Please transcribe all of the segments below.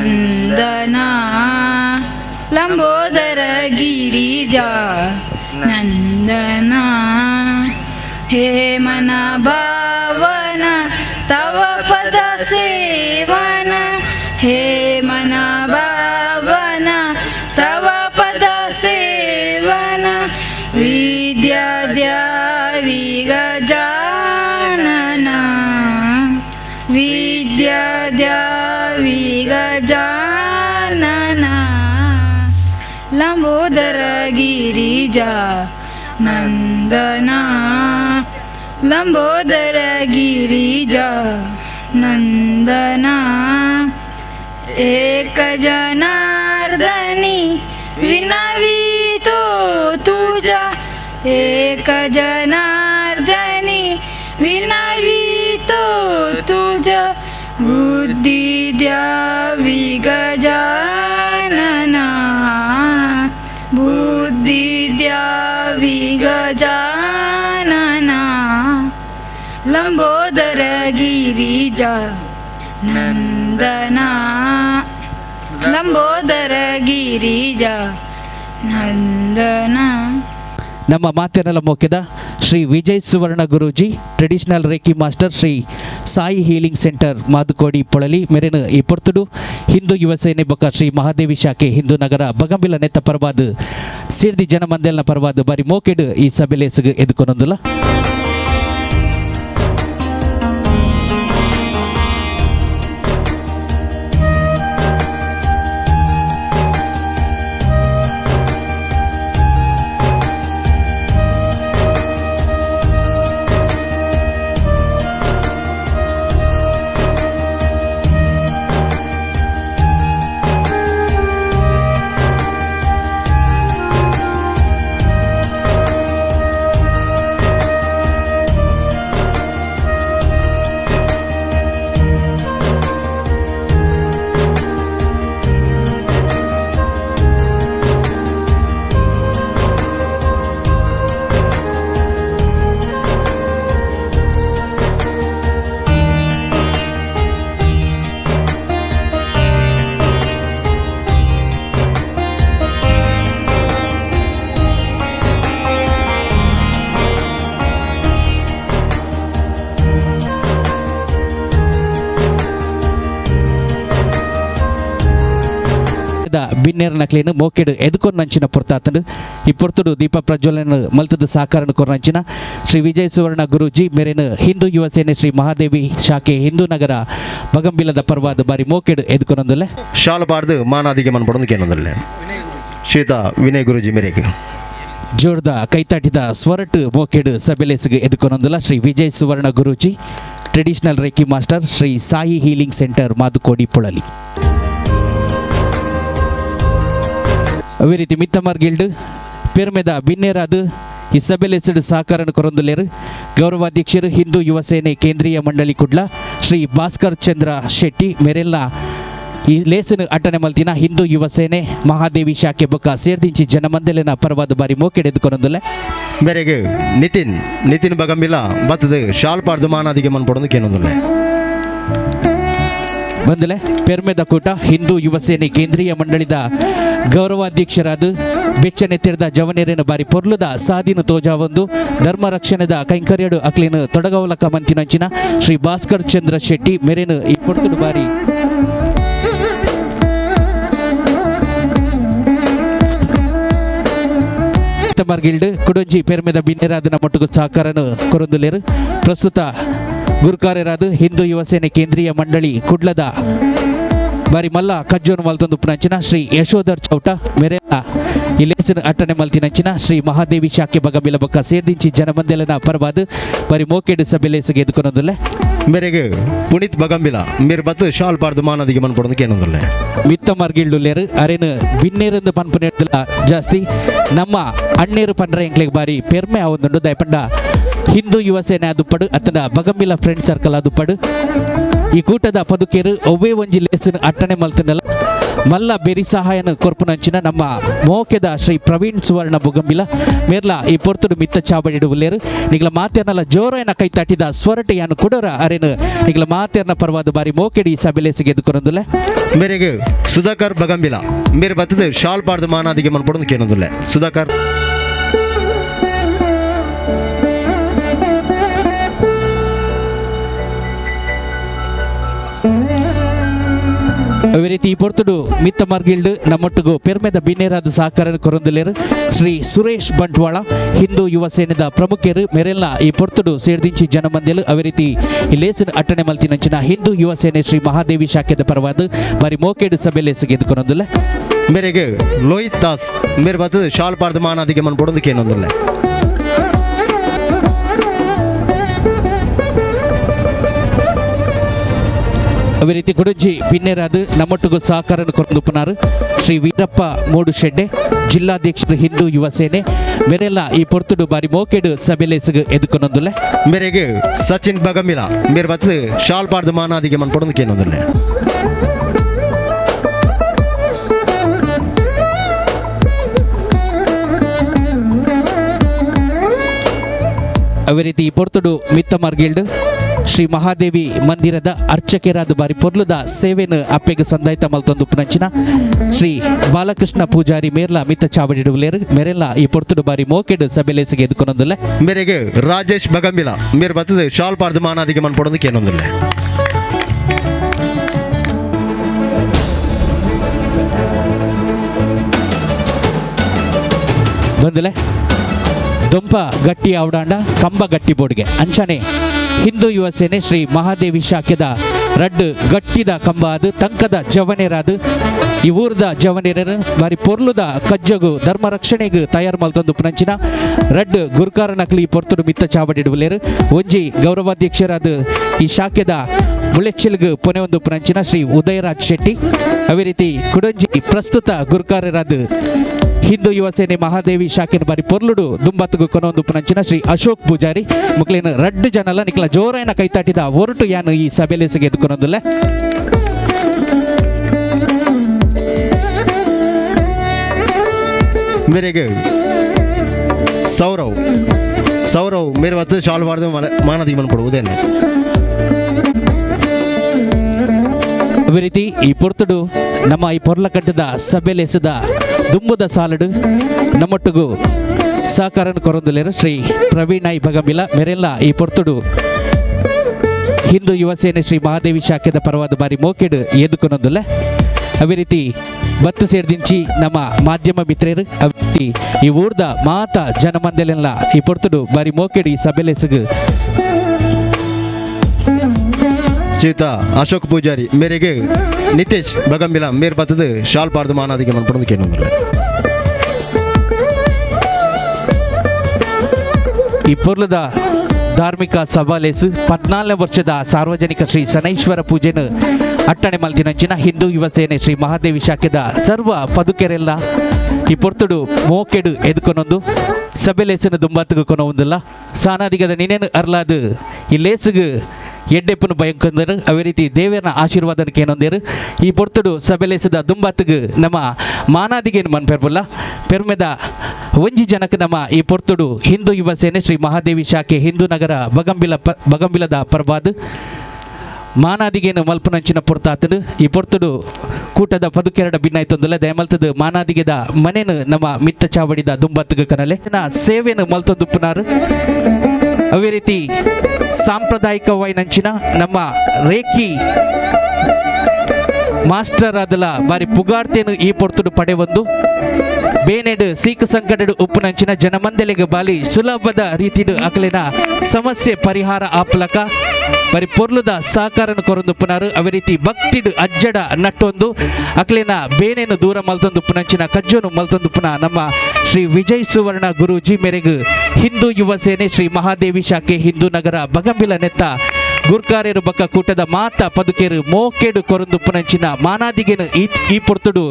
ನಂದನ ಲಂಬೋದರ ಗಿರಿಜಾ ನಂದನ ಹೇ ಮನ ಭಾವನ ತವ ಪದ ಸೇವನ ಹೇ ಮನ ಭಾವನ ತವ ಪದ ಸೇವನ ವಿದ್ಯಾದ್ಯಾವಿ ಗಜಾನನ गिरिजा नन्दना लम्बोदर गिरिजा नन्दना एकजनार्दनी विनवीतो तुजा एकजनार्दनी विनवीतो तुजा बुद्धि द्या विगजा गजानना लम्बोदर गिरिजा नन्दना लम्बोदर गिरिजा नन्दना ನಮ್ಮ ಮಾತಿನೆಲ್ಲ ಮೋಕೆದ Shri Vijay Suvarna Guruji traditional reiki master Shri Sai healing centre Madukodi Polali ಮೆರೆನ ಈ ಪೊರ್ತುಡು, ಹಿಂದೂ ಯುವ ಸೇನೆ ಬೊಕ್ಕ ಶ್ರೀ ಮಹಾದೇವಿ ಶಾಖೆ, ಹಿಂದೂ ನಗರ ಬಗಂಬಿಲ ನೆತ್ತ ಪರವಾದ, ಸಿರ್ದಿ ಜನಮಂದೆಲ್ನ ಪರವಾದ ಬಾರಿ ಮೋಕೆಡು ಈ ಸಭೆಲೇಸಿಗೆ ಎದುಕೊನೊಂದುಲ ಬಿನ್ನೇರ ನಕ್ಲೇನು ಮೋಕೆಡು ಎದುಕೊಂಡು ನಂಚಿನ ಪೊರ್ತಾತಂಡು. ಈ ಪೊರ್ತುಡು ದೀಪ ಪ್ರಜ್ವಲನ ಮಲ್ತದ ಸಾಕಾರನ ಕೊರಂಚಿನ ಶ್ರೀ ವಿಜಯ ಸುವರ್ಣ ಗುರುಜಿ ಮೇರೆನ ಹಿಂದೂ ಯುವ ಸೇನೆ ಶ್ರೀ ಮಹಾದೇವಿ ಶಾಖೆ ಹಿಂದೂ ನಗರ ಬಗಂಬಿಲದ ಪರ್ವಾದ ಬಾರಿ ಮೋಕೆಡು ಎದುಕೊನೊಂದಲೆ ಶಾಲು ಬಾರದು ಮಾನಾದಿಗೆ ಮನ್ ಪಡೋದು ಕೇನೊಂದಲ್ಲ ಶ್ರೀತ ವಿನಯ್ ಗುರುಜಿ ಮೇರೆಗೆ. ಜೋರ್ದ ಕೈತಾಟಿದ ಸ್ವರಟ್ ಮೋಕೆಡು ಸಬೆಲೆಸ್ಗೆ ಎದುಕೊನೊಂದಲ Shri Vijay Suvarna Guruji. Traditional reiki master Shri Sai healing centre Madukodi Polali. ಅದೇ ರೀತಿ ಮಿತ್ತಮಾರ್ ಗಿಲ್ಡ್, ಪೆರ್ಮೆದ ಬಿನ್ನೇರಾದು ಈ ಸಭೆಲೆಸಡು ಸಹಕಾರನ ಕೊರೊಂದುಲೇರು ಗೌರವಾಧ್ಯಕ್ಷರು ಹಿಂದೂ ಯುವ ಸೇನೆ ಕೇಂದ್ರೀಯ ಮಂಡಳಿ ಕುಡ್ಲ, ಶ್ರೀ ಭಾಸ್ಕರ್ ಚಂದ್ರ ಶೆಟ್ಟಿ, ಮೆರೆಲ್ನ ಈ ಲೇಸನ್ ಅಟ್ಟನೆ ಮಲ್ತಿನ ಹಿಂದೂ ಯುವ ಸೇನೆ ಮಹಾದೇವಿ ಶಾಖೆ ಬೊಕ್ಕ ಸೇರ್ದಿಂಚಿ ಜನಮಂದಲಿನ ಪರವಾದ ಬಾರಿ ಮೋಕೆಡೆದು ಕೊರೊಂದುಲೆ ಮೇರೆಗೆ ನಿತಿನ್ ನಿತಿನ್ ಬಗಂಬಿಲ, ಬತ್ತದ ಶಾಲ್ ಪಾಡ್ದು ಮಾನಾದಿಗೆ ಮನ್ ಪಡೋದು ಕೇನೊಂದಲ್ಲ. ಬಂದಲೆ ಪೆರ್ಮೆದ ಕೂಟ ಹಿಂದೂ ಯುವ ಸೇನೆ ಕೇಂದ್ರೀಯ ಮಂಡಳಿದ ಗೌರವಾಧ್ಯಕ್ಷರಾದ ಬೆಚ್ಚನೆತ್ತಿರದ ಜವನೇರಿನ ಬಾರಿ ಪೊರ್ಲುದ ಸಾದಿನ ತೋಜಾವೊಂದು ಧರ್ಮ ರಕ್ಷಣೆದ ಕೈಂಕರ್ಯಡು ಅಕ್ಲಿನ ತೊಡಗವಲಕ ಮಂತಿನಂಚಿನ ಶ್ರೀ ಭಾಸ್ಕರ್ ಚಂದ್ರ ಶೆಟ್ಟಿ ಮೆರೆನು ಈ ಕೊಡ್ತು ಬಾರಿ. ಗಿಲ್ಡ್ ಕುಡಂಜಿ ಪೆರ್ಮೆದ ಬಿನ್ನೆರಾದನ ಮಟ್ಟುಗು ಸಹಕಾರನು ಕೊರೊಂದುಲೇರು. ಪ್ರಸ್ತುತ ಗುರುಕಾರ್ಯರಾದ ಹಿಂದೂ ಯುವ ಸೇನೆ ಕೇಂದ್ರೀಯ ಮಂಡಳಿ ಕುಡ್ಲದ ಬಾರಿ ಮಲ್ಲ ಕಜ್ಜೋನು ಮಲ್ತೊಂದು ಪುನಂಚಿನ ಶ್ರೀ ಯಶೋಧರ್ ಚೌಟ ಮೆರೆಲ ಇಲೇಸಿನ ಅಟ್ಟನೆ ಮಲ್ತಿನಂಚಿನ ಶ್ರೀ ಮಹಾದೇವಿ ಶಾಖೆ ಬಗಮಿಲ ಬೊಕ್ಕ ಸೇರ್ದಿಂಚಿ ಜನಮಂದೆಲನ ಪರವಾದ ಬಾರಿ ಮೋಕೆಡು ಸಭೆಲೇಸಿಗೆ ಎದುಕೊನೊಂದುಲ್ಲೆ ಮೇರೆಗೆ ಪುನೀತ್ ಬಗಂಬಿಲ ಮೇರ್ ಬತ್ತು ಶಾಲ್ ಪಾಡ್ದು ಮಾನದಿಗೆ ಮನ್ ಪಡೋದಕ್ಕೆ ಏನೊಂದಲ್ಲ ಮಿತ್ತ ಮರ್ಗಿಳ್ಳುಲ್ಲೇರು ಅರೇನು ಬಿನ್ನೇರಿಂದ ಪನ್ಪುನೇರ್ದಲ್ಲ ಜಾಸ್ತಿ. ನಮ್ಮ ಅಣ್ಣೇರು ಪಂಡ್ರೆ ಎಂಕ್ಲೆಗೆ ಬಾರಿ ಪೆರ್ಮೆ ಆವೊಂದುಂಡು ದಯಪಂಡ ಹಿಂದೂ ಯುವ ಸೇನೆ ಅದುಪಡು ಅತ್ತನ ಬಗಂಬಿಲ ಫ್ರೆಂಡ್ ಸರ್ಕಲ್ ಅದುಪಡು ಈ ಕೂಟದ ಪದುಕೇರು ಒವ್ವೇ ಒಂಜಿ ಲೇಸಿನ ಅಟ್ಟಣೆ ಮಲ್ತನಲ್ಲ. ಮಲ್ಲ ಬೆರಿ ಸಹಾಯನ ಕೊರ್ಪುನಂಚಿನ ನಮ್ಮ ಮೋಕೆದ ಶ್ರೀ ಪ್ರವೀಣ್ ಸುವರ್ಣ ಬುಗಂಬಿಲ ಮೇರ್ಲ, ಈ ಪೊರ್ತುಡು ಮಿತ್ತ ಚಾಬಡಿಡುವುಲೇರು ನಿಗ್ಲ ಮಾತೇರ್ನಲ್ಲ ಜೋರೈನ ಕೈ ತಟ್ಟಿದ ಸ್ವರಟ ಯಾನು ಕುಡರ ಅರೆನು. ನಿಗ್ಲ ಮಾತೇರ್ನ ಪರವಾದ ಬಾರಿ ಮೋಕೆಡಿ ಸಭೆಲೆ ಸಿಗೆದುಕೊರೊಂದುಲೆ ಮೇರೆಗೆ ಸುಧಾಕರ್ ಬಗಂಬಿಲ ಮೇರೆ ಬತ್ತದ ಶಾಲ್ ಪಾಡ್ದು ಮಾನಾದಿಗೆ ಮನ್ಪಡೋದು ಕೇಳೋದಿಲ್ಲ ಸುಧಾಕರ್. ಅದೇ ರೀತಿ ಈ ಪೊರ್ತುಡು ಮಿತ್ತ ಮರ್ಗಿಲ್ಡ್ ನಮ್ಮೊಟ್ಟಿಗೂ ಪೆರ್ಮೆದ ಬಿನ್ನೇರಾದ ಸಹಕಾರ ಕೊರೊಂದುಲೇರು ಶ್ರೀ ಸುರೇಶ್ ಬಂಟ್ವಾಳ, ಹಿಂದೂ ಯುವ ಸೇನೆದ ಪ್ರಮುಖರು ಮೆರೆಲ್ಲ ಈ ಪೊರ್ತುಡು ಸೇರ್ದಿಂಚಿ ಜನಮಂದಿಲು ಅದೇ ರೀತಿ ಲೇಸಿನ ಅಟ್ಟಣೆ ಮಲ್ತಿನಂಚಿನ ಹಿಂದೂ ಯುವ ಸೇನೆ ಶ್ರೀ ಮಹಾದೇವಿ ಶಾಖೆದ ಪರವಾದ ಬರಿ ಮೋಕೇಡು ಸಭೆಲೆ ಸಿಗೆದುಕೊರೊಂದುಲ್ಲ ಮೇರೆಗೆ ಲೋಹಿತ್ ದಾಸ್, ಮೇರೆ ಬರ್ತದೆ ಶಾಲ್ ಪಾರ್ದ ಮಾನಾದಿಗೆ ಮನ್ಪಡೋದು ಕೇನೊಂದುಲ್ಲೆ ಅದೇ ರೀತಿ ಕುಡುಂಜಿ ಪಿನ್ನೇರಾದ ನಮ್ಮೊಟ್ಟಿಗೂ ಸಹಕಾರ ಕೊರೊಂದುಪ್ಪನಾರು ಶ್ರೀ ವೀರಪ್ಪ ಮೂಡು ಶೆಡ್ಡೆ ಜಿಲ್ಲಾಧ್ಯಕ್ಷರು ಹಿಂದೂ ಯುವ ಸೇನೆ. ಮೆರೆಲ್ಲ ಈ ಪೊರ್ತುಡು ಬಾರಿ ಮೋಕೆಡು ಸಭೆಲೆ ಸಿಗ ಎದುಕೊನೊಂದುಲ್ಲ ಮೇರೆಗೆ ಸಚಿನ್ ಬಗಮಿಲ ಮೇರೆ ಬತ್ತು ಶಾಲ್ ಪಾಡ್ದು ಮಾನಾದಿಗೆ ಮನ್ಪಡೋದು ಕೇನೊಂದುಲ್ಲೆ ಅದೇ ರೀತಿ ಈ ಪೊರ್ತುಡು ಮಿತ್ತ ಮಾರ್ಗಿಲ್ಡ್. ಶ್ರೀ ಮಹಾದೇವಿ ಮಂದಿರದ ಅರ್ಚಕರಾದ ಬಾರಿ ಪೊರ್ಲುದ ಸೇವೆನ ಅಪ್ಪೆಗೆ ಸಂದಾಯಿತ ಮಲ್ತೊಂದು ಪುನಂಚಿನ ಶ್ರೀ ಬಾಲಕೃಷ್ಣ ಪೂಜಾರಿ ಮೇರ್ಲ ಮಿತ್ತ ಚಾವಡಿಡುವುಲೇರು ಮೇರೆಲ್ಲ ಈ ಪೊರ್ತುಡು ಬಾರಿ ಮೋಕೆಡು ಸಭೆಲೆಸಿಗೆ ಎದುಕೊನೊಂದುಲ್ಲ ಮೇರೆಗೆ ರಾಜೇಶ್ ಬಗಂಬಿಲ ಮೇರೆ ಬರ್ತದೆ ಶಾಲ್ ಪಾರ್ದ ಮಾನಾದಿಗೆ ಮನ್ಪಡೋದಕ್ಕೆ ಏನೊಂದಿಲ್ಲ ಬಂದಲೆ ದೊಂಪ ಗಟ್ಟಿ ಔಡಾಂಡ ಕಂಬ ಗಟ್ಟಿ ಬೋಡ್ಗೆ. ಅಂಚನೆ ಹಿಂದೂ ಯುವ ಸೇನೆ ಶ್ರೀ ಮಹಾದೇವಿ ಶಾಖೆದ ರಡ್ಡು ಗಟ್ಟಿದ ಕಂಬ ಅದು, ತಂಕದ ಜವನೇರಾದು ಈ ಊರ್ದ ಜವನೇರ ಬಾರಿ ಪೊರ್ಲುದ ಕಜ್ಜಗು ಧರ್ಮ ರಕ್ಷಣೆಗೆ ತಯಾರು ಮಲ್ತೊಂದು ಪುನಂಚಿನ ರಡ್ ಗುರುಕಾರ ನಕಲಿ ಪೊರ್ತುಡು ಮಿತ್ತ ಚಾವಡಿಡುವಲೇರು ಒಂಜಿ ಗೌರವಾಧ್ಯಕ್ಷರಾದ ಈ ಶಾಖೆದ ಮುಳೆಚ್ಚಲ್ಗು ಪೊನೆ ಒಂದು ಶ್ರೀ ಉದಯರಾಜ್ ಶೆಟ್ಟಿ. ಅದೇ ರೀತಿ ಕುಡಂಜಿ ಪ್ರಸ್ತುತ ಗುರುಕಾರರಾದ ಹಿಂದೂ ಯುವ ಸೇನೆ ಮಹಾದೇವಿ ಶಾಖೆನ ಬಾರಿ ಪೊರ್ಲುಡು ದುಂಬತ್ತುಗು ಕೊನೊಂದು ಪುನಂಚಿನ ಶ್ರೀ ಅಶೋಕ್ ಪೂಜಾರಿ. ಮುಕ್ಲಿನ ರಡ್ಡು ಜನಲ ನಿಕ್ಲ ಜೋರೈನ ಕೈತಾಟಿದ ಹೊರಟು ಯಾನು ಈ ಸಭೆಲೆ ಸಿಗೆದುಕೊನೊಂದುಲ್ಲ ಮೇರೆಗೆ ಸೌರವ್ ಸೌರವ್ ಮೇರೆ ಬತ್ತದ ಶಾಲ್ ಪಾಡ್ದು ಮಾನಾದಿಗೆ ಮನ್ಪಡುವುದೇನೆ ಅದೇ ರೀತಿ ಈ ಪೊರ್ತುಡು ನಮ್ಮ ಈ ಪೊರ್ಲಕಟ್ಟದ ಸಭೆಲೆಸದ ದುಂಬುದ ಸಾಲಡು ನಮ್ಮೊಟ್ಟಿಗೂ ಸಹಕಾರ ಕೊರೊಂದುಲೇರು ಶ್ರೀ ಪ್ರವೀಣ್ ಐ ಬಗಮಿಲ ಮೆರೆಲ್ಲ ಈ ಪೊರ್ತುಡು ಹಿಂದೂ ಯುವ ಸೇನೆ ಶ್ರೀ ಮಹಾದೇವಿ ಶಾಖೆದ ಪರವಾದ ಬಾರಿ ಮೋಕೆಡು ಎದುಕೊನೊಂದುಲ್ಲ ಅದೇ ರೀತಿ ಬತ್ತು ಸೇರ್ದಿಂಚಿ ನಮ್ಮ ಮಾಧ್ಯಮ ಮಿತ್ರರು ಅದೇ ಈ ಊರ್ದ ಮಾತ ಜನಮಂದಲೆಲ್ಲ ಈ ಪೊರ್ತುಡು ಬಾರಿ ಮೋಕೆಡು ಈ ಸಭೆಲೆಸಗು ಚೇತ ಅಶೋಕ್ ಪೂಜಾರಿ, ಮೇರೆಗೆ ನಿತೇಶ್ ಬಗಂಬಿಲ ಮೇರೆ ಬತ್ತದ ಶಾಲ್ ಪಾಡ್ದು ಮಾನಾದಿಗೆ ಮನ್ಪಡೋದು ಕೇನೊಂದುಲ್ಲೆ ಈ ಪೊರ್ಲದ ಧಾರ್ಮಿಕ ಸಭಾಲೇಸು ಪದ್ನಾಲ್ನೇ ವರ್ಷದ ಸಾರ್ವಜನಿಕ ಶ್ರೀ ಶನೈಶ್ವರ ಪೂಜೆನು ಅಟ್ಟಣೆ ಮಲ್ತಿನಂಚಿನ ಹಿಂದೂ ಯುವ ಸೇನೆ ಶ್ರೀ ಮಹಾದೇವಿ ಶಾಖೆದ ಸರ್ವ ಪದುಕೆರೆಲ್ಲ ಈ ಪೊರ್ತುಡು ಮೋಕೆಡು ಎದುಕೊನೊಂದು ಸಭೆಲೇಸನು ದುಂಬತ್ತುಗು ಕೊನೊಂದಿಲ್ಲ ಸಾನಾದಿಗದ ನಿನೇನು ಅರ್ಲಾದು ಈ ಲೇಸುಗು ಎಡ್ಡೆಪ್ಪನು ಭಯಂಕಂದರು ಅದೇ ರೀತಿ ದೇವರನ ಆಶೀರ್ವಾದನಕ್ಕೆ ಏನೊಂದೇರು. ಈ ಪೊರ್ತುಡು ಸಭೆಲೆಸದ ದುಂಬತ್ತುಗು ನಮ್ಮ ಮಾನಾದಿಗೇನು ಮನ್ ಪೆರ್ಬಲ್ಲ ಪೆರ್ಮೆದ ಒಂಜಿ ಜನಕ್ಕೆ ನಮ್ಮ ಈ ಪೊರ್ತುಡು ಹಿಂದೂ ಯುವ ಸೇನೆ ಶ್ರೀ ಮಹಾದೇವಿ ಶಾಖೆ ಹಿಂದೂ ನಗರ ಬಗಂಬಿಲ ಪ, ಬಗಂಬಿಲದ ಪರ್ಬಾದ್ ಮಾನಾದಿಗೇನು ಮಲ್ಪನಂಚಿನ ಪೊರ್ತಾತನು ಈ ಪೊರ್ತುಡು ಕೂಟದ ಪದುಕೆರಡ ಭಿನ್ನಾಯ್ತೊಂದುಲ್ಲ ದಯಮಲ್ತದ ಮಾನಾದಿಗೆದ ಮನೇನು ನಮ್ಮ ಮಿತ್ತ ಚಾವಡಿದ ದುಂಬತ್ತುಗ ಕನಲೆ. ಸೇವೆಯನ್ನು ಮಲ್ತೊಂದುಪ್ಪುನಾರು ಅದೇ ರೀತಿ ಸಾಂಪ್ರದಾಯಿಕವಾಗಿ ನಂಚಿನ ನಮ್ಮ ರೇಖಿ ಮಾಸ್ಟರ್ ಆದಲ ಬಾರಿ ಪುಗಾಡ್ತೇನು ಈ ಪೊರ್ತುಡು ಪಡೆ ಒಂದು ಬೇನೆಡು ಸೀಕ ಸಂಕಟಡು ಉಪ್ಪುನಂಚಿನ ಜನಮಂದಲಿಗೆ ಬಾಲಿ ಸುಲಭದ ರೀತಿಡು ಅಕಲಿನ ಸಮಸ್ಯೆ ಪರಿಹಾರ ಆಪ್ಲಕ. ಬರಿ ಪೊರ್ಲುದ ಸಹಕಾರನ ಕೊರೊಂದುಪ್ಪುನಾರು ಅವೇ ರೀತಿ ಭಕ್ತಿಡು ಅಜ್ಜಡ ನಟ್ಟೊಂದು. ಅಕ್ಲಿನ ಬೇನೆನು ದೂರ ಮಲ್ತೊಂದುಪ್ಪುನಂಚಿನ ಕಜ್ಜೋನು ಮಲ್ತೊಂದುಪ್ಪುನ ನಮ್ಮ ಶ್ರೀ ವಿಜಯ್ ಸುವರ್ಣ ಗುರೂಜಿ ಮೇರೆಗು ಹಿಂದೂ ಯುವ ಸೇನೆ ಶ್ರೀ ಮಹಾದೇವಿ ಶಾಖೆ ಹಿಂದೂ ನಗರ ಬಗಂಬಿಲ ನೆತ್ತ ಗುರ್ಕಾರೇರು ಬಕ್ಕ ಕೂಟದ ಮಾತ ಪದುಕೇರು ಮೋಕೆಡು ಕೊರಂದುಪ್ಪನಂಚಿನ ಮಾನಾದಿಗೆನು ಈ ಪೊರ್ತುಡು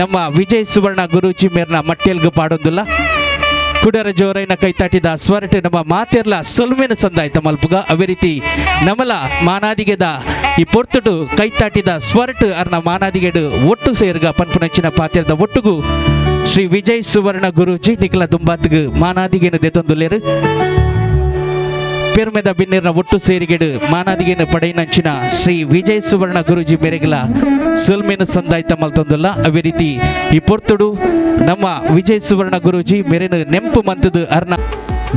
ನಮ್ಮ ವಿಜಯ್ ಸುವರ್ಣ ಗುರೂಜಿ ಮೇರ್ನ ಮಟ್ಟೆಲ್ಗು ಪಾಡೊಂದುಲ್ಲ. ಕುಡರ ಜೋರೈನ ಕೈತಾಟಿದ ಸ್ವರಟೆ ನಮ್ಮ ಮಾತೆರ್ಲ ಸೊಲ್ಮೆನ ಸಂದಾಯ್ತ ಮಲ್ಪುಗ. ಅವೇ ರೀತಿ ನಮಲ ಮಾನಾದಿಗೆದ ಈ ಪೊರ್ತುಡು ಕೈತಾಟಿದ ಸ್ವರ್ಟ್ ಅರ್ನ ಮಾನಾದಿಗೆಡು ಒಟ್ಟು ಸೇರ್ಗ ಪನ್ಪುನಂಚಿನ ಪಾತ್ರದ ಒಟ್ಟುಗು. ಶ್ರೀ ವಿಜಯ್ ಸುವರ್ಣ ಗುರೂಜಿ ನಿಖಲ ದುಂಬಾತ್ಗು ಮಾನಾದಿಗೆನು ದೆತೊಂದುಲ್ಲೇರು. ಬಿನ್ನಿರ್ನ ಒಟ್ಟು ಸೇರಿಗೆಡು ಮಾನಾದಿಗೆನು ಪಡೆಯಿನಂಚಿನ ಶ್ರೀ ವಿಜಯ್ ಸುವರ್ಣ ಗುರೂಜಿ ಮೇರೆಗಲ ಸುಲ್ಮೇನು ಸಂದಾಯ್ತ ಮಲ್ತೊಂದುಲ್ಲ. ಅವೇ ರೀತಿ ಈ ಪೊರ್ತುಡು ನಮ್ಮ ವಿಜಯ್ ಸುವರ್ಣ ಗುರೂಜಿ ಮೆರೆನು ನೆಂಪು ಮಂತದು ಅರ್ನ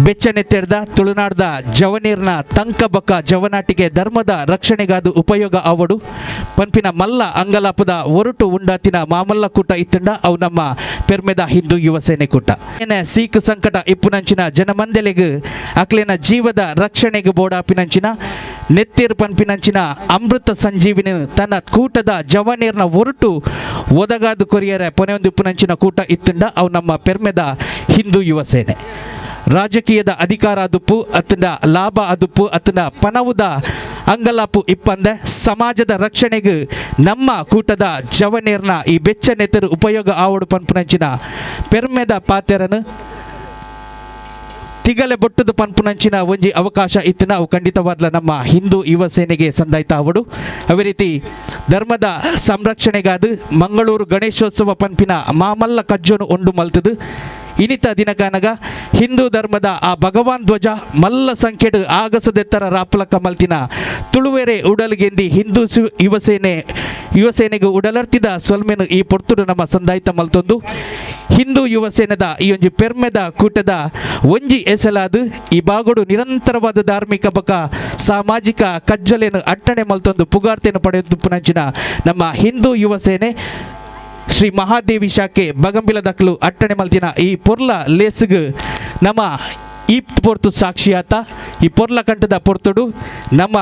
ಬೆಚ್ಚನೆತ್ತೆಡ್ದ ತುಳುನಾಡ್ದ ಜವನೀರ್ನ ತಂಕ ಬಕ್ಕ ಜವನಾಟಿಗೆ ಧರ್ಮದ ರಕ್ಷಣೆಗಾದು ಉಪಯೋಗ ಅವಡು. ಪಂಪಿನ ಮಲ್ಲ ಅಂಗಲಾಪದ ಒರಟು ಉಂಡಾತಿನ ಮಾಮಲ್ಲ ಕೂಟ ಇತ್ತಂಡ ಅವು ನಮ್ಮ ಪೆರ್ಮೆದ ಹಿಂದೂ ಯುವ ಸೇನೆ ಕೂಟ. ಏನೇ ಸೀಖ್ ಸಂಕಟ ಇಪ್ಪುನಂಚಿನ ಜನಮಂದೆಲೆಗ್, ಅಕ್ಲಿನ ಜೀವದ ರಕ್ಷಣೆಗೆ ಬೋಡಾಪಿನಂಚಿನ, ನೆತ್ತೀರ್ ಪಂಪಿನಂಚಿನ ಅಮೃತ ಸಂಜೀವಿನಿ ತನ್ನ ಕೂಟದ ಜವನೀರ್ನ ಒರಟು ಒದಗಾದು ಕೊರಿಯರ ಪೊನೆಯೊಂದು ಇಪ್ಪುನಂಚಿನ ಕೂಟ ಇತ್ತಂಡ ಅವು ನಮ್ಮ ಪೆರ್ಮೆದ ಹಿಂದೂ ಯುವ ಸೇನೆ. ರಾಜಕೀಯದ ಅಧಿಕಾರ ಅದುಪ್ಪು ಅತನ ಲಾಭ ಅದುಪ್ಪು ಅತನ ಪನವುದ ಅಂಗಲಾಪು ಇಪ್ಪಂದೆ, ಸಮಾಜದ ರಕ್ಷಣೆಗೆ ನಮ್ಮ ಕೂಟದ ಜವನೇರ್ನ ಈ ಬೆಚ್ಚ ನೆತ್ತರು ಉಪಯೋಗ ಆವಡು ಪನ್ಪುನಂಚಿನ ಪೆರ್ಮೆದ ಪಾತೆರನು ತಿಗಲೆ ಬೊಟ್ಟದ ಪನ್ಪುನಂಚಿನ ಒಂಜಿ ಅವಕಾಶ ಇತ್ತಿನ ಅವು ಖಂಡಿತವಾದ್ಲ ನಮ್ಮ ಹಿಂದೂ ಯುವ ಸೇನೆಗೆ ಸಂದಾಯ್ತ ಅವಡು ಅವೇ ರೀತಿ ಧರ್ಮದ ಸಂರಕ್ಷಣೆಗಾದ ಮಂಗಳೂರು ಗಣೇಶೋತ್ಸವ ಪನ್ಪಿನ ಮಾಮಲ್ಲ ಕಜ್ಜೋನು ಉಂಡು ಮಲ್ತದು. ಇನಿತ ದಿನಗಾನಗ ಹಿಂದೂ ಧರ್ಮದ ಆ ಭಗವಾನ್ ಧ್ವಜ ಮಲ್ಲ ಸಂಖ್ಯೆಡು ಆಗಸದೆತ್ತರ ರಾಪಲಕ ಮಲ್ತಿನ ತುಳುವೆರೆ ಉಡಲ್ಗೆಂದಿ ಹಿಂದೂ ಯುವಸೇನೆ, ಯುವಸೇನೆಗೆ ಉಡಲರ್ತಿದ ಸೊಲ್ಮೆನು ಈ ಪೊರ್ತುಡು ನಮ್ಮ ಸಂದಾಯಿತ ಮಲ್ತೊಂದು. ಹಿಂದೂ ಯುವ ಸೇನೆದ ಈ ಒಂಜಿ ಪೆರ್ಮೆದ ಕೂಟದ ಒಂಜಿ ಎಸಲಾದ ಈ ಬಾಗುಡು ನಿರಂತರವಾದ ಧಾರ್ಮಿಕ ಬಕ ಸಾಮಾಜಿಕ ಕಜ್ಜಲೆಯನ್ನು ಅಟ್ಟಣೆ ಮಲ್ತೊಂದು ಪುಗಾರ್ತೆಯನ್ನು ಪಡೆದು ಪುನಂಚಿನ ನಮ್ಮ ಹಿಂದೂ ಯುವ ಸೇನೆ ಶ್ರೀ ಮಹಾದೇವಿ ಶಾಖೆ ಬಗಂಬಿಲ ದಕ್ಲು ಅಟ್ಟಣೆ ಮಲ್ತಿನ ಈ ಪೊರ್ಲ ಲೇಸ್ಗ್ ನಮ್ಮ ಈ ಪೊರ್ತು ಸಾಕ್ಷಿಯಾತ, ಈ ಪೊರ್ಲ ಕಂಠದ ಪೊರ್ತುಡು ನಮ್ಮ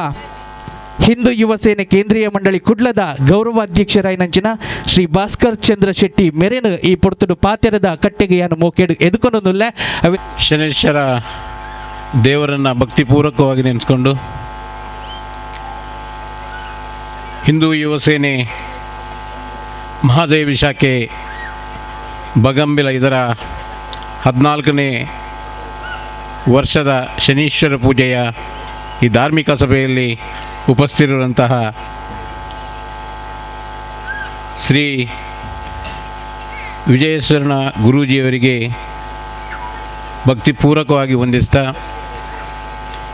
ಹಿಂದೂ ಯುವ ಸೇನೆ ಕೇಂದ್ರೀಯ ಮಂಡಳಿ ಕುಡ್ಲದ ಗೌರವಾಧ್ಯಕ್ಷರಾಯಿನಂಚಿನ ಶ್ರೀ ಭಾಸ್ಕರ್ ಚಂದ್ರ ಶೆಟ್ಟಿ ಮೆರೆನು ಈ ಪೊರ್ತುಡು ಪಾತೆರದ ಕಟ್ಟೆಗೆಯನ್ನು ಮೋಕೆಡು ಅವೆ ಶನೇಶ್ವರ ದೇವರನ್ನು ಭಕ್ತಿಪೂರ್ವಕವಾಗಿ ನೆನೆಸ್ಕೊಂಡು ಹಿಂದೂ ಯುವ ಸೇನೆ ಮಹಾದೇವಿ ಶಾಖೆ ಬಗಂಬಿಲ ಇದರ ಹದಿನಾಲ್ಕನೇ ವರ್ಷದ ಶನೀಶ್ವರ ಪೂಜೆಯ ಈ ಧಾರ್ಮಿಕ ಸಭೆಯಲ್ಲಿ ಉಪಸ್ಥಿತಿರುವಂತಹ ಶ್ರೀ ವಿಜಯೇಶ್ವರನ ಗುರೂಜಿಯವರಿಗೆ ಭಕ್ತಿಪೂರ್ವಕವಾಗಿ ವಂದಿಸ್ತಾ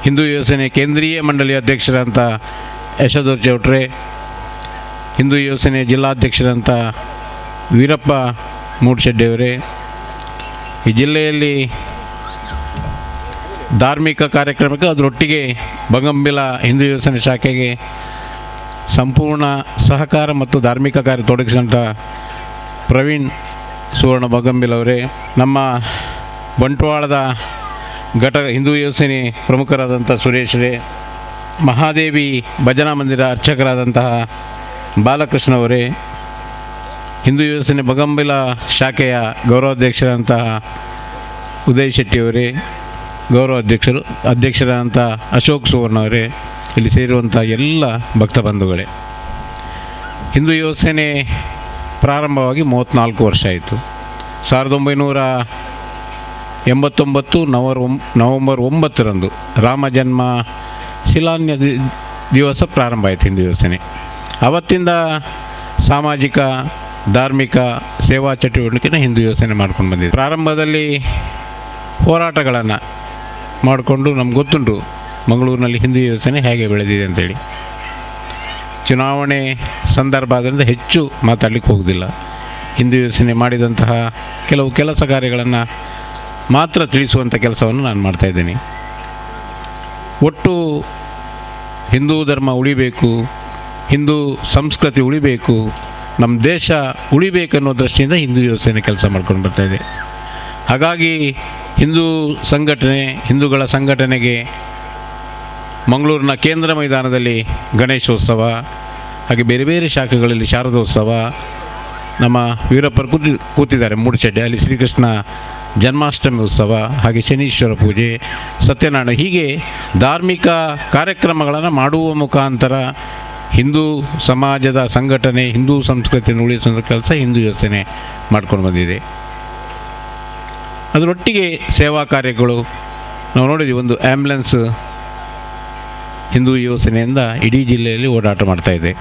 ಹಿಂದೂ ಯೋಜನೆ ಕೇಂದ್ರೀಯ ಮಂಡಳಿ ಅಧ್ಯಕ್ಷರಂತ ಯಶೋಧರ್ ಚೌಟ್ರೆ ಹಿಂದೂ ಯೋಜನೆ ಜಿಲ್ಲಾಧ್ಯಕ್ಷರಂತ ವೀರಪ್ಪ ಮೂಡ್ಶೆಡ್ಡಿಯವರೇ ಈ ಜಿಲ್ಲೆಯಲ್ಲಿ ಧಾರ್ಮಿಕ ಕಾರ್ಯಕ್ರಮಕ್ಕೆ ಅದರೊಟ್ಟಿಗೆ ಬಂಗಂಬಿಲ ಹಿಂದೂ ಯೋಜನೆ ಶಾಖೆಗೆ ಸಂಪೂರ್ಣ ಸಹಕಾರ ಮತ್ತು ಧಾರ್ಮಿಕ ಕಾರ್ಯ ತೊಡಗಿಸಿದಂಥ ಪ್ರವೀಣ್ ಸುವರ್ಣ ಬಗಂಬಿಲ್ ಅವರೇ, ನಮ್ಮ ಬಂಟ್ವಾಳದ ಘಟ ಹಿಂದೂ ಯೋಜನೆ ಪ್ರಮುಖರಾದಂಥ ಸುರೇಶ್ರೇ, ಮಹಾದೇವಿ ಭಜನಾ ಮಂದಿರ ಅರ್ಚಕರಾದಂತಹ ಬಾಲಕೃಷ್ಣ ಅವರೇ, ಹಿಂದೂ ಯೋಜನೆ ಬಗಂಬಿಲ ಶಾಖೆಯ ಗೌರವಾಧ್ಯಕ್ಷರಂತಹ ಉದಯ್ ಶೆಟ್ಟಿಯವರೇ ಗೌರವ ಅಧ್ಯಕ್ಷರು ಅಧ್ಯಕ್ಷರಾದಂಥ ಅಶೋಕ್ ಸುವರ್ಣ ಅವರೇ, ಇಲ್ಲಿ ಸೇರುವಂಥ ಎಲ್ಲ ಭಕ್ತ ಬಂಧುಗಳೇ. ಹಿಂದೂ ಯೋಜನೆ ಪ್ರಾರಂಭವಾಗಿ ಮೂವತ್ತ್ನಾಲ್ಕು ವರ್ಷ ಆಯಿತು. ಸಾವಿರದ ಒಂಬೈನೂರ ಎಂಬತ್ತೊಂಬತ್ತು ನವರ್ ನವಂಬರ್ ಒಂಬತ್ತರಂದು ರಾಮ ಜನ್ಮ ಶಿಲಾನ್ಯ ದಿವಸ ಪ್ರಾರಂಭ ಆಯಿತು ಹಿಂದೂ ಯೋಜನೆ ಅವತ್ತಿಂದ ಸಾಮಾಜಿಕ, ಧಾರ್ಮಿಕ ಸೇವಾ ಚಟುವಟಿಕೆನ ಹಿಂದೂ ಯೋಚನೆ ಮಾಡ್ಕೊಂಡು ಬಂದಿದೆ ಪ್ರಾರಂಭದಲ್ಲಿ ಹೋರಾಟಗಳನ್ನು ಮಾಡಿಕೊಂಡು ನಮ್ಗೆ ಗೊತ್ತುಂಟು ಮಂಗಳೂರಿನಲ್ಲಿ ಹಿಂದೂ ಯೋಚನೆ ಹೇಗೆ ಬೆಳೆದಿದೆ ಅಂತೇಳಿ. ಚುನಾವಣೆ ಸಂದರ್ಭ ಆದ್ದರಿಂದ ಹೆಚ್ಚು ಮಾತಾಡಲಿಕ್ಕೆ ಹೋಗೋದಿಲ್ಲ. ಹಿಂದೂ ಯೋಚನೆ ಮಾಡಿದಂತಹ ಕೆಲವು ಕೆಲಸ ಕಾರ್ಯಗಳನ್ನು ಮಾತ್ರ ತಿಳಿಸುವಂಥ ಕೆಲಸವನ್ನು ನಾನು ಮಾಡ್ತಾಯಿದ್ದೀನಿ ಒಟ್ಟು ಹಿಂದೂ ಧರ್ಮ ಉಳಿಬೇಕು ಹಿಂದೂ ಸಂಸ್ಕೃತಿ ಉಳಿಬೇಕು ನಮ್ಮ ದೇಶ ಉಳಿಬೇಕನ್ನೋ ದೃಷ್ಟಿಯಿಂದ ಹಿಂದೂ ಯೋಸನೆ ಕೆಲಸ ಮಾಡ್ಕೊಂಡು ಬರ್ತಾಯಿದೆ ಹಾಗಾಗಿ ಹಿಂದೂ ಸಂಘಟನೆ, ಹಿಂದೂಗಳ ಸಂಘಟನೆಗೆ ಮಂಗಳೂರಿನ ಕೇಂದ್ರ ಮೈದಾನದಲ್ಲಿ ಗಣೇಶೋತ್ಸವ, ಹಾಗೆ ಬೇರೆ ಬೇರೆ ಶಾಖೆಗಳಲ್ಲಿ ಶಾರದೋತ್ಸವ, ನಮ್ಮ ವೀರಪ್ಪರು ಕೂತಿ, ಕೂತಿದ್ದಾರೆ. ಮೂಡಿಚಡ್ಡಿ, ಅಲ್ಲಿ ಶ್ರೀಕೃಷ್ಣ ಜನ್ಮಾಷ್ಟಮಿ ಉತ್ಸವ, ಹಾಗೆ ಶನೀಶ್ವರ ಪೂಜೆ, ಸತ್ಯನಾರಾಯಣ ಹೀಗೆ ಧಾರ್ಮಿಕ ಕಾರ್ಯಕ್ರಮಗಳನ್ನು ಮಾಡುವ ಮುಖಾಂತರ ಹಿಂದೂ ಸಮಾಜದ ಸಂಘಟನೆ, ಹಿಂದೂ ಸಂಸ್ಕೃತಿಯನ್ನು ಉಳಿಸುವಂಥ ಕೆಲಸ ಹಿಂದೂ ಯೋಚನೆ ಮಾಡ್ಕೊಂಡು ಬಂದಿದೆ. ಅದರೊಟ್ಟಿಗೆ ಸೇವಾ ಕಾರ್ಯಗಳು, ನಾವು ನೋಡಿದ್ವಿ ಒಂದು ಆ್ಯಂಬುಲೆನ್ಸ್ ಹಿಂದೂ ಯೋಜನೆಯಿಂದ ಇಡೀ ಜಿಲ್ಲೆಯಲ್ಲಿ ಓಡಾಟ ಮಾಡ್ತಾ ಇದೆ.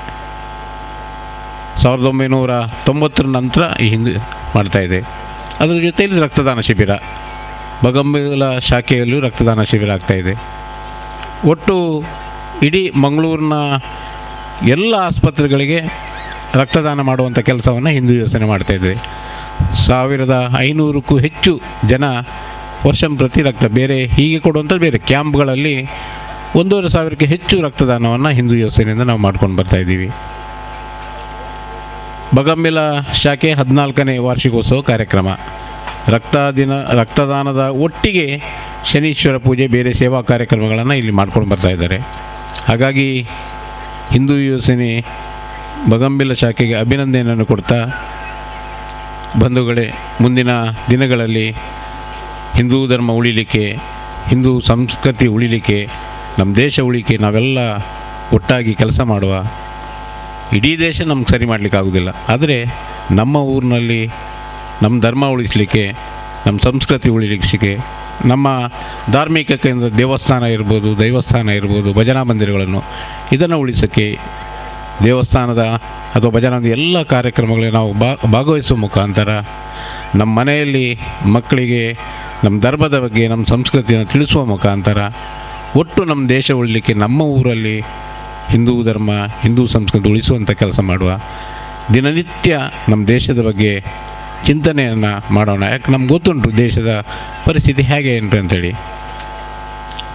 ಸಾವಿರದ ಒಂಬೈನೂರ ತೊಂಬತ್ತರ ನಂತರ ಈ ಹಿಂದೂ ಇದೆ. ಅದರ ಜೊತೆಯಲ್ಲಿ ರಕ್ತದಾನ ಶಿಬಿರ ಬಗಂಬಲ ಶಾಖೆಯಲ್ಲೂ ರಕ್ತದಾನ ಶಿಬಿರ ಆಗ್ತಾ ಇದೆ. ಒಟ್ಟು ಇಡೀ ಮಂಗಳೂರಿನ ಎಲ್ಲ ಆಸ್ಪತ್ರೆಗಳಿಗೆ ರಕ್ತದಾನ ಮಾಡುವಂಥ ಕೆಲಸವನ್ನು ಹಿಂದೂ ಯೋಜನೆ ಮಾಡ್ತಾ ಇದೆ ಸಾವಿರದ ಐನೂರಕ್ಕೂ ಹೆಚ್ಚು ಜನ ವರ್ಷಂ ಪ್ರತಿ ರಕ್ತ, ಬೇರೆ ಹೀಗೆ ಕೊಡುವಂಥದ್ದು ಬೇರೆ. ಕ್ಯಾಂಪ್ಗಳಲ್ಲಿ ಒಂದೂವರೆ ಸಾವಿರಕ್ಕೆ ಹೆಚ್ಚು ರಕ್ತದಾನವನ್ನು ಹಿಂದೂ ಯೋಜನೆಯಿಂದ ನಾವು ಮಾಡ್ಕೊಂಡು ಬರ್ತಾಯಿದ್ದೀವಿ ಬಗಂಬಿಲ ಶಾಖೆ ಹದಿನಾಲ್ಕನೇ ವಾರ್ಷಿಕೋತ್ಸವ ಕಾರ್ಯಕ್ರಮ. ರಕ್ತ ದಿನ, ರಕ್ತದಾನದ ಒಟ್ಟಿಗೆ ಶನೀಶ್ವರ ಪೂಜೆ, ಬೇರೆ ಸೇವಾ ಕಾರ್ಯಕ್ರಮಗಳನ್ನು ಇಲ್ಲಿ ಮಾಡ್ಕೊಂಡು ಬರ್ತಾಯಿದ್ದಾರೆ ಹಾಗಾಗಿ ಹಿಂದೂ ಯೋಜನೆ ಬಗಂಬಿಲ ಶಾಖೆಗೆ ಅಭಿನಂದನೆಯನ್ನು ಕೊಡ್ತಾ ಬಂಧುಗಳೇ, ಮುಂದಿನ ದಿನಗಳಲ್ಲಿ ಹಿಂದೂ ಧರ್ಮ ಉಳಿಲಿಕ್ಕೆ, ಹಿಂದೂ ಸಂಸ್ಕೃತಿ ಉಳಿಲಿಕ್ಕೆ, ನಮ್ಮ ದೇಶ ಉಳಿಕೆ ನಾವೆಲ್ಲ ಒಟ್ಟಾಗಿ ಕೆಲಸ ಮಾಡುವ ಇಡೀ ದೇಶ ನಮ್ಗೆ ಸರಿ ಮಾಡಲಿಕ್ಕಾಗೋದಿಲ್ಲ ಆದರೆ ನಮ್ಮ ಊರಿನಲ್ಲಿ ನಮ್ಮ ಧರ್ಮ ಉಳಿಸಲಿಕ್ಕೆ, ನಮ್ಮ ಸಂಸ್ಕೃತಿ ಉಳಿಲಿಕ್ಕೆ ನಮ್ಮ ಧಾರ್ಮಿಕ ಕೇಂದ್ರ ದೇವಸ್ಥಾನ ಇರ್ಬೋದು, ದೈವಸ್ಥಾನ ಇರ್ಬೋದು, ಭಜನಾ ಮಂದಿರಗಳನ್ನು ಇದನ್ನು ಉಳಿಸೋಕ್ಕೆ ದೇವಸ್ಥಾನದ ಅಥವಾ ಭಜನಾ ಮಂದಿರ ಎಲ್ಲ ಕಾರ್ಯಕ್ರಮಗಳಿಗೆ ನಾವು ಭಾಗವಹಿಸುವ ಮುಖಾಂತರ ನಮ್ಮ ಮನೆಯಲ್ಲಿ ಮಕ್ಕಳಿಗೆ, ನಮ್ಮ ಧರ್ಮದ ಬಗ್ಗೆ, ನಮ್ಮ ಸಂಸ್ಕೃತಿಯನ್ನು ತಿಳಿಸುವ ಮುಖಾಂತರ ಒಟ್ಟು ನಮ್ಮ ದೇಶ ಉಳಿಲಿಕ್ಕೆ ನಮ್ಮ ಊರಲ್ಲಿ ಹಿಂದೂ ಧರ್ಮ, ಹಿಂದೂ ಸಂಸ್ಕೃತಿ ಉಳಿಸುವಂಥ ಕೆಲಸ ಮಾಡುವ ದಿನನಿತ್ಯ ನಮ್ಮ ದೇಶದ ಬಗ್ಗೆ ಚಿಂತನೆಯನ್ನು ಮಾಡೋಣ. ಯಾಕೆ ನಮ್ಗೆ ಗೊತ್ತುಂಟು ದೇಶದ ಪರಿಸ್ಥಿತಿ ಹೇಗೆ ಉಂಟು ಅಂತೇಳಿ.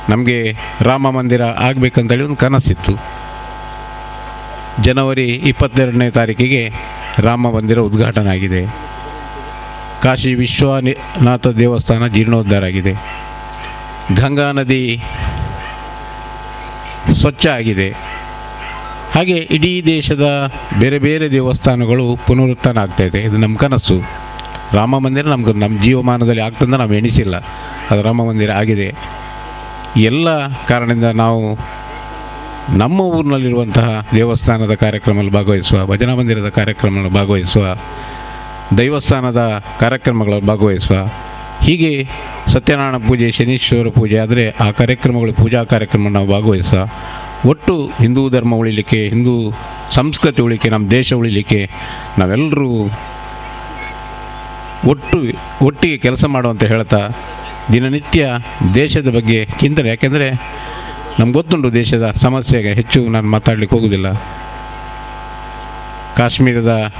ನಮಗೆ ರಾಮ ಮಂದಿರ ಆಗಬೇಕಂತೇಳಿ ಒಂದು ಕನಸಿತ್ತು. ಜನವರಿ ಇಪ್ಪತ್ತೆರಡನೇ ತಾರೀಕಿಗೆ ರಾಮ ಮಂದಿರ ಉದ್ಘಾಟನೆ ಆಗಿದೆ ಕಾಶಿ ವಿಶ್ವನಾಥ ದೇವಸ್ಥಾನ ಜೀರ್ಣೋದ್ಧಾರ ಆಗಿದೆ ಗಂಗಾ ನದಿ ಸ್ವಚ್ಛ ಆಗಿದೆ. ಹಾಗೆ ಇಡೀ ದೇಶದ ಬೇರೆ ಬೇರೆ ದೇವಸ್ಥಾನಗಳು ಪುನರುತ್ಥಾನ ಆಗ್ತಾ ಇದೆ ನಮ್ಮ ಕನಸು. ರಾಮ ಮಂದಿರ ನಮ್ಗೆ ನಮ್ಮ ಜೀವಮಾನದಲ್ಲಿ ಆಗ್ತಂದ ನಾವು ಎಣಿಸಿಲ್ಲ. ಅದು ರಾಮ ಮಂದಿರ ಆಗಿದೆ. ಎಲ್ಲ ಕಾರಣದಿಂದ ನಾವು ನಮ್ಮ ಊರಿನಲ್ಲಿರುವಂತಹ ದೇವಸ್ಥಾನದ ಕಾರ್ಯಕ್ರಮದಲ್ಲಿ ಭಾಗವಹಿಸುವ, ಭಜನಾ ಮಂದಿರದ ಕಾರ್ಯಕ್ರಮದಲ್ಲಿ ಭಾಗವಹಿಸುವ, ದೈವಸ್ಥಾನದ ಕಾರ್ಯಕ್ರಮಗಳಲ್ಲಿ ಭಾಗವಹಿಸುವ, ಹೀಗೆ ಸತ್ಯನಾರಾಯಣ ಪೂಜೆ, ಶನೀಶ್ವರ ಪೂಜೆ ಆದರೆ ಆ ಕಾರ್ಯಕ್ರಮಗಳು ಪೂಜಾ ಕಾರ್ಯಕ್ರಮ ನಾವು ಭಾಗವಹಿಸುವ. ಒಟ್ಟು ಹಿಂದೂ ಧರ್ಮ ಉಳಿಲಿಕ್ಕೆ, ಹಿಂದೂ ಸಂಸ್ಕೃತಿ ಉಳಿಲಿಕ್ಕೆ, ನಮ್ಮ ದೇಶ ಉಳಿಲಿಕ್ಕೆ ನಾವೆಲ್ಲರೂ ಒಟ್ಟು, ಒಟ್ಟಿಗೆ ಕೆಲಸ ಮಾಡುವಂತ ಹೇಳ್ತಾ ದಿನನಿತ್ಯ ದೇಶದ ಬಗ್ಗೆ ಚಿಂತನೆ. ಯಾಕೆಂದರೆ ನಮ್ಗೆ ಗೊತ್ತುಂಟು ದೇಶದ ಸಮಸ್ಯೆಗೆ ಹೆಚ್ಚು ನಾನು ಮಾತಾಡಲಿಕ್ಕೆ ಹೋಗೋದಿಲ್ಲ. ಕಾಶ್ಮೀರದ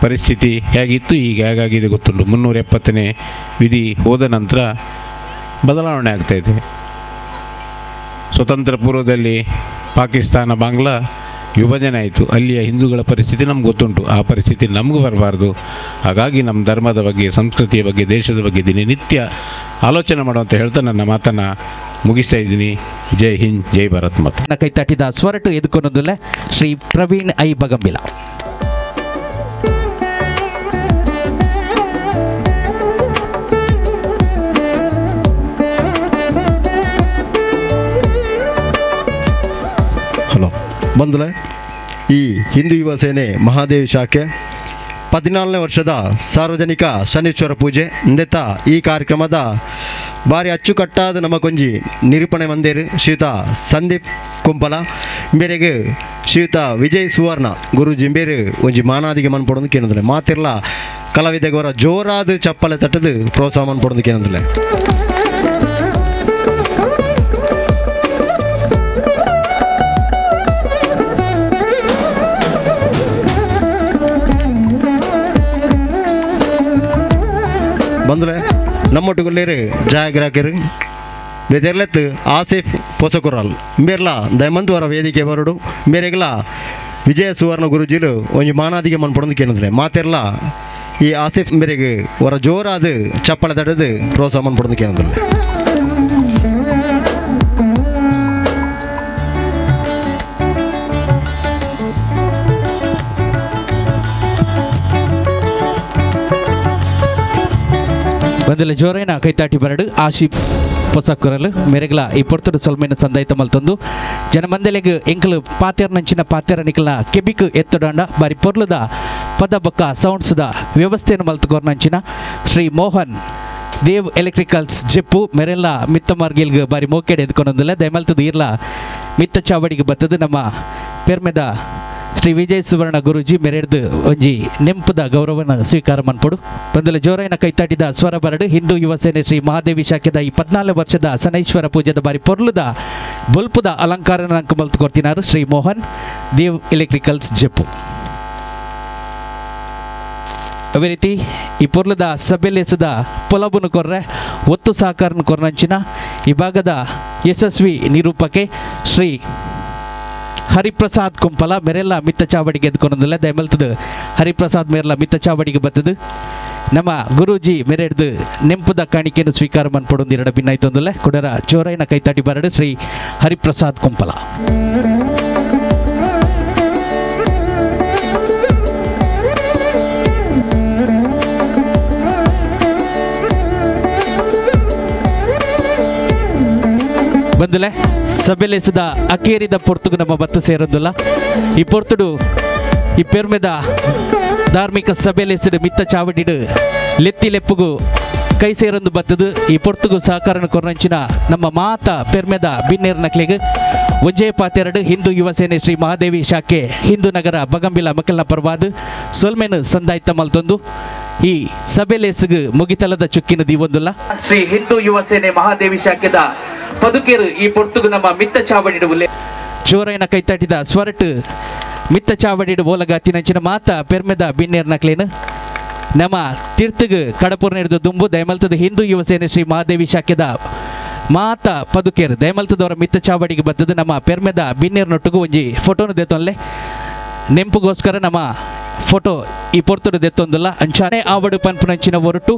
ಪರಿಸ್ಥಿತಿ ಹೇಗಿತ್ತು, ಈಗ ಹೇಗಾಗಿದೆ ಗೊತ್ತುಂಟು. ಮುನ್ನೂರ ಎಪ್ಪತ್ತನೇ ವಿಧಿ ಹೋದ ನಂತರ ಬದಲಾವಣೆ ಆಗ್ತಾಯಿದೆ ಸ್ವತಂತ್ರ ಪೂರ್ವದಲ್ಲಿ ಪಾಕಿಸ್ತಾನ, ಬಾಂಗ್ಲಾ ವಿಭಜನೆ ಆಯಿತು. ಅಲ್ಲಿಯ ಹಿಂದೂಗಳ ಪರಿಸ್ಥಿತಿ ನಮ್ಗೆ ಗೊತ್ತುಂಟು. ಆ ಪರಿಸ್ಥಿತಿ ನಮಗೂ ಬರಬಾರ್ದು. ಹಾಗಾಗಿ ನಮ್ಮ ಧರ್ಮದ ಬಗ್ಗೆ, ಸಂಸ್ಕೃತಿಯ ಬಗ್ಗೆ, ದೇಶದ ಬಗ್ಗೆ ದಿನನಿತ್ಯ ಆಲೋಚನೆ ಮಾಡುವಂತ ಹೇಳ್ತಾ ನನ್ನ ಮಾತನ್ನು ಮುಗಿಸ್ತಾ ಇದ್ದೀನಿ. ಜೈ ಹಿಂದ್, ಜೈ ಭಾರತ್ ನನ್ನ ಕೈ ತಟ್ಟಿದ ಸ್ವರಟು ಎದುಕೊನೊಂದುಲ್ಲ ಶ್ರೀ ಪ್ರವೀಣ್ ಐ ಬಗಂಬಿಲ ಬಂಧುಲೆ ಈ ಹಿಂದೂ ಯುವ ಸೇನೆ ಮಹಾದೇವಿ ಶಾಖೆ ಹದಿನಾಲ್ಕನೇ ವರ್ಷದ ಸಾರ್ವಜನಿಕ ಶನೀಶ್ವರ ಪೂಜೆ ನೆತ್ತ ಈ ಕಾರ್ಯಕ್ರಮದ ಭಾರಿ ಅಚ್ಚುಕಟ್ಟಾದ ನಮ್ಮ ಕೊಂಜಿ ನಿರೂಪಣೆ ಮಂದಿರ್ ಶ್ರೀಯುತ ಸಂದೀಪ್ ಕುಂಪಲ, ಮೇರೆಗೆ ಶ್ರೀಯುತ ವಿಜಯ್ ಸುವರ್ಣ ಗುರುಜಿ ಬೇರೆ ಒಂಜಿ ಮಾನಾದಿಗೆ ಮನ್ಪಡೋದು ಕೇಳಿದ್ರೆ ಮಾತಿರ್ಲ ಕಲಾವಿದೆಗವರ ಜೋರಾದ ಚಪ್ಪಲೆ ತಟ್ಟದು ಪ್ರೋತ್ಸಾಹ ಮನ್ಪಡೋದು ಕೇಳಿದ್ರೆ ಬಂದ್ರೆ ನಮ್ಮೊಟ್ಟಿಗೊಳ್ಳೇರು ಜಾಗ್ರಾಕರು ಬೆದೆರ್ಲೆತ್ ಆಸಿಫ್ ಪೊಸಕುರಾಲ್ ಮೇರ್ಲ ದಯಮಂತ್ ವರ ವೇದಿಕೆ ಬರಡು. ಮೇರೆಗ್ಲ ವಿಜಯ ಸುವರ್ಣ ಗುರುಜಿಲು ಒಂಜಿ ಮಾನಾದಿಗೆ ಮನ್ ಮನ್ಪಡೊಂದು ಕೇಳಿದ್ರೆ. ಮಾತೆರ್ಲ ಈ ಆಸಿಫ್ ಮೇರೆಗೆ ವರ ಜೋರಾದ ಚಪ್ಪಳ ತಡೆದು ಪ್ರೋತ್ಸಾಹ ಮನ್ಪಡೊಂದು ಕೇಳಿದ್ರೆ. ಬಂದಿಲ್ಲ ಜೋರೈನ ಕೈತಾಟಿ ಬರಡು. ಆಶಿ ಪೊಸಕ್ಕರಲು ಮೆರೆಗಲ ಈ ಪೊರ್ತುಡು ಸೊಲ್ಮೆನ ಸಂದಾಯಿತ ಮಲ್ತೊಂದು ಜನಮಂದೆಲೆಗ್ ಎಂಕಲು ಪಾತ್ಯರ್ ನಂಚಿನ ಪಾತ್ಯರ ನಿಕಲ್ನ ಕೆಬಿಕ್ ಎತ್ತಡಾಂಡ. ಬಾರಿ ಪೊರ್ಲುದ ಪದ ಬೊಕ್ಕ ಸೌಂಡ್ಸ್ದ ವ್ಯವಸ್ಥೆಯನ್ನು ಮಲ್ತುಕೊರ್ನಂಚಿನ ಶ್ರೀ ಮೋಹನ್ ದೇವ್ ಎಲೆಕ್ಟ್ರಿಕಲ್ಸ್ ಜಿಪ್ಪು. ಮೆರೆಲ್ಲ ಮಿತ್ತ ಮಾರ್ಗಿಲ್ಗ್ ಬಾರಿ ಮೋಕೆಡ್ ಎದ್ಕೊಂಡೊಂದಿಲ್ಲ ದಯಮಲ್ತದ ಇರ್ಲ ಮಿತ್ತ ಚಾವಡಿಗೆ ಬತ್ತದ ನಮ್ಮ ಪೆರ್ಮೆದ ಶ್ರೀ ವಿಜಯ ಸುವರ್ಣ ಗುರುಜಿ ಮೆರೆಡ್ದು ಒಂಜಿ ನೆಂಪುದ ಗೌರವನ ಸ್ವೀಕಾರ ಮನ್ಪಡು. ಬಂದಲ ಜೋರೈನ ಕೈತಾಟಿದ ಸ್ವರ ಬರಡು. ಹಿಂದೂ ಯುವ ಸೇನೆ ಶ್ರೀ ಮಹಾದೇವಿ ಶಾಖೆದ ಈ ಪದ್ನಾಲ್ಕು ವರ್ಷದ ಸನೈಶ್ವರ ಪೂಜೆದ ಬಾರಿ ಪೊರ್ಲುದ ಬೊಲ್ಪುದ ಅಲಂಕಾರನ ಅಂಕ ಮಲ್ತು ಕೊಡ್ತಿನಾರು ಶ್ರೀ ಮೋಹನ್. ದೇವ್ ಎಲೆಕ್ಟ್ರಿಕಲ್ಸ್ ಜಪ್ಪು. ಅದೇ ರೀತಿ ಈ ಪೊರ್ಲದ ಸಭೆಲೆಸದ ಪೊಲಬುನ ಕೊರ್ರೆ, ಒತ್ತು ಸಹಕಾರನ ಕೊರ್ನಂಚಿನ ಈ ಭಾಗದ ಯಶಸ್ವಿ ನಿರೂಪಕೆ ಶ್ರೀ ಹರಿಪ್ರಸಾದ್ ಕುಂಪಲ, ಮೇರೆಲ್ಲ ಮಿತ್ತ ಚಾವಡಿಗೆ ಎದ್ಕೊಂಡಲ್ಲ ದಯಮಲ್ತದ ಹರಿಪ್ರಸಾದ್ ಮೇರೆಲ್ಲ ಮಿತ್ತ ಚಾವಡಿಗೆ ಬತ್ತದು. ನಮ್ಮ ಗುರೂಜಿ ಮೆರೆಡ್ದು ನೆಂಪುದ ಕಾಣಿಕೆಯನ್ನು ಸ್ವೀಕಾರ ಮಾಡ್ಪಡೊಂದು ಎರಡು ವಿನಯದಿಂದಲ್ಲ ಕೊಡರ ಚೋರೈನ ಕೈತಾಟಿ ಬರಡು ಶ್ರೀ ಹರಿಪ್ರಸಾದ್ ಕುಂಪಲ. ಬಂದಲೆ? ಸಭೆಲೆಸದ ಅಕೇರಿದ ಪೊರ್ತುಗು ನಮ್ಮ ಬತ್ತು ಸೇರೋದಿಲ್ಲ. ಈ ಪೊರ್ತುಡು, ಈ ಪೆರ್ಮೆದ ಧಾರ್ಮಿಕ ಸಭೆಲೆಸಡು ಮಿತ್ತ ಚಾವಡಿಡು, ಲೆತ್ತಿ ಲೆಪ್ಪುಗು ಕೈ ಸೇರೊಂದು ಬತ್ತದು. ಈ ಪೊರ್ತುಗು ಸಹಕಾರನ ಕೊರಂಚಿನ ನಮ್ಮ ಮಾತ ಪೆರ್ಮೆದ ಬಿನ್ನೇರ್ ಪಾತೆರಡು ಹಿಂದೂ ಯುವಸೇನೆ ಶ್ರೀ ಮಹಾದೇವಿ ಶಾಖೆ ಹಿಂದೂ ನಗರ ಬಗಂಬಿಲ ಮಕ್ಕಳ ಪರವಾದ ಸೊಲ್ಮೆನ್ ಸಂದಾಯ್ತ ಮಲ್ತೊಂದು ಈ ಸಭೆಲೆಸಗು ಮುಗಿತಲದ ಚುಕ್ಕಿನ ದೀವೊಂದುಲ್ಲ. ಶ್ರೀ ಹಿಂದೂ ಯುವ ಸೇನೆ ಮಹಾದೇವಿ ಶಾಖೆದ ಪದುಕೇರು ಈ ಪೊರ್ತುಗು ನಮ್ಮ ಮಿತ್ತ ಚಾವಡಿಡು ಉಲ್ಲೆ. ಚೋರೈನ ಕೈತಟ್ಟಿದ ಸ್ವರಟ್ ಮಿತ್ತ ಚಾವಡಿಡು ಓಲಗಾತಿನಂಚಿನ ಮಾತ ಪೆರ್ಮೆದ ಬಿನ್ನೇರ್ ನಕ್ಲೇನು ನಮ್ಮ ತೀರ್ಥಗ ಕಡಪುರ ನಡೆದ ದುಂಬು ದಯಮಲ್ತದ ಹಿಂದೂ ಯುವ ಸೇನೆ ಶ್ರೀ ಮಹಾದೇವಿ ಶಾಖೆದ ಮಾತ ಪದುಕೇರ್ ದಯಮಲ್ತದವರ ಮಿತ್ತ ಚಾವಡಿಗೆ ಬರ್ತದ ನಮ್ಮ ಪೆರ್ಮೆದ ಬಿನ್ನೇರ್ ನೊಟ್ಟುಗು ಒಂಜಿ ಫೋಟೋನು ದೆತ್ತೊನ್ಲೆ ನೆಂಪುಗೋಸ್ಕರ ನಮ್ಮ ಫೋಟೋ ಈ ಪೊರ್ತುಡು ದೆತ್ತೊಂದುಲ್ಲ. ಅಂಚಾನೆ ಆವಡು ಪನ್ಪುನಂಚಿನ ಒರಟು,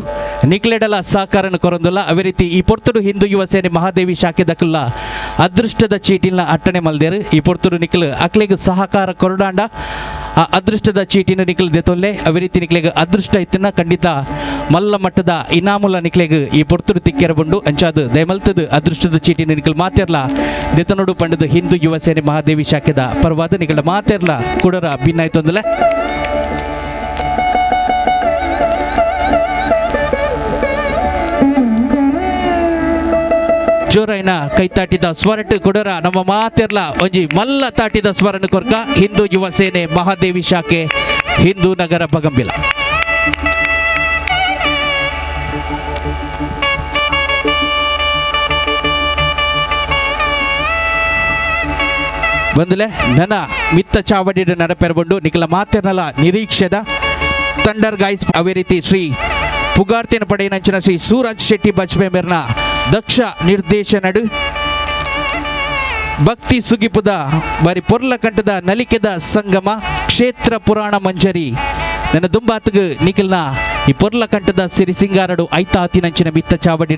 ನಿಕ್ಲೆಡಲ ಸಹಕಾರನ ಕೊರೊಂದುಲ್ಲ. ಅವೇ ರೀತಿ ಈ ಪೊರ್ತುಡು ಹಿಂದೂ ಯುವ ಸೇನೆ ಮಹಾದೇವಿ ಶಾಖೆ ದಕ್ಕಲ್ಲ ಅದೃಷ್ಟದ ಚೀಟಿನ ಅಟ್ಟಣೆ ಮಲ್ದೇರು. ಈ ಪೊರ್ತುಡು ನಿಕ್ಲು ಅಕ್ಲೆಗೆ ಸಹಕಾರ ಕೊರಡಾಂಡ. ಆ ಅದೃಷ್ಟದ ಚೀಟಿನ ನಿಕ್ಲು ದೆತ್ತೊಲ್ಲೆ. ಅವೇ ರೀತಿ ನಿಕ್ಲೆಗ್ ಅದೃಷ್ಟ ಇತ್ತನ ಖಂಡಿತ ಮಲ್ಲ ಮಟ್ಟದ ಇನಾಮುಲ ನಿಕ್ಲೆಗ್ ಈ ಪೊರ್ತುರು ತಿಕ್ಕೆರ ಬಂಡು ಅಂಚಾದು ದಯಮಲ್ತದ ಅದೃಷ್ಟದ ಚೀಟಿ ನಿಕಲ್ ಮಾತೆರ್ಲ. ದೆತ್ತನೋಡು ಪಂಡದ ಹಿಂದೂ ಯುವ ಸೇನೆ ಮಹಾದೇವಿ ಶಾಖೆದ ಪರವಾದ ನಿಗಳ ಮಾತೆರ್ಲ. ಕುಡರ ಭಿನ್ನಾಯ್ತೊಂದಲೆ. ಜೋರೈನ ಕೈ ತಾಟಿದ ಸ್ವರಟ್ ಕೊಡರ ನಮ್ಮ ಮಾತೆರ್ಲ. ಒಂಜಿ ಮಲ್ಲ ತಾಟಿದ ಸ್ವರನ ಕೊರ್ಕ ಹಿಂದೂ ಯುವ ಸೇನೆ ಮಹಾದೇವಿ ಶಾಖೆ ಹಿಂದೂ ನಗರ ಬಗಂಬಿಲ ಬಂದಲೆ ನನ್ನ ಮಿತ್ತ ಚಾವಡಿಡ ನಡಪೆರಬಂಡು ನಿಖಲ ಮಾತೆರ್ನಲ ನಿರೀಕ್ಷೆದ ತಂಡರ್ ಗಾಯ್ಸ್ ಅವೇ ರೀತಿ ಶ್ರೀ ಪುಗಾರ್ತಿನ ಪಡೆಯನಂಚಿನ ಶ್ರೀ ಸೂರಜ್ ಶೆಟ್ಟಿ ಬಜ್ಪೆ ಮೇರ್ನ ದಕ್ಷ ನಿರ್ದೇಶನಡು ಭಕ್ತಿ ಸುಗಿಪುದ ಬಾರಿ ಪೊರ್ಲ ಕಂಠದ ನಲಿಕೆದ ಸಂಗಮ ಕ್ಷೇತ್ರ ಪುರಾಣ ಮಂಜರಿ. ನನ್ನ ದುಂಬಾತ್ಗ ನಿಖಲ್ನ ಈ ಪೊರ್ಲ ಕಂಠದ ಸಿರಿ ಸಿಂಗಾರಡು ಐತಾತಿನಂಚಿನ ಮಿತ್ತ ಚಾವಡಿ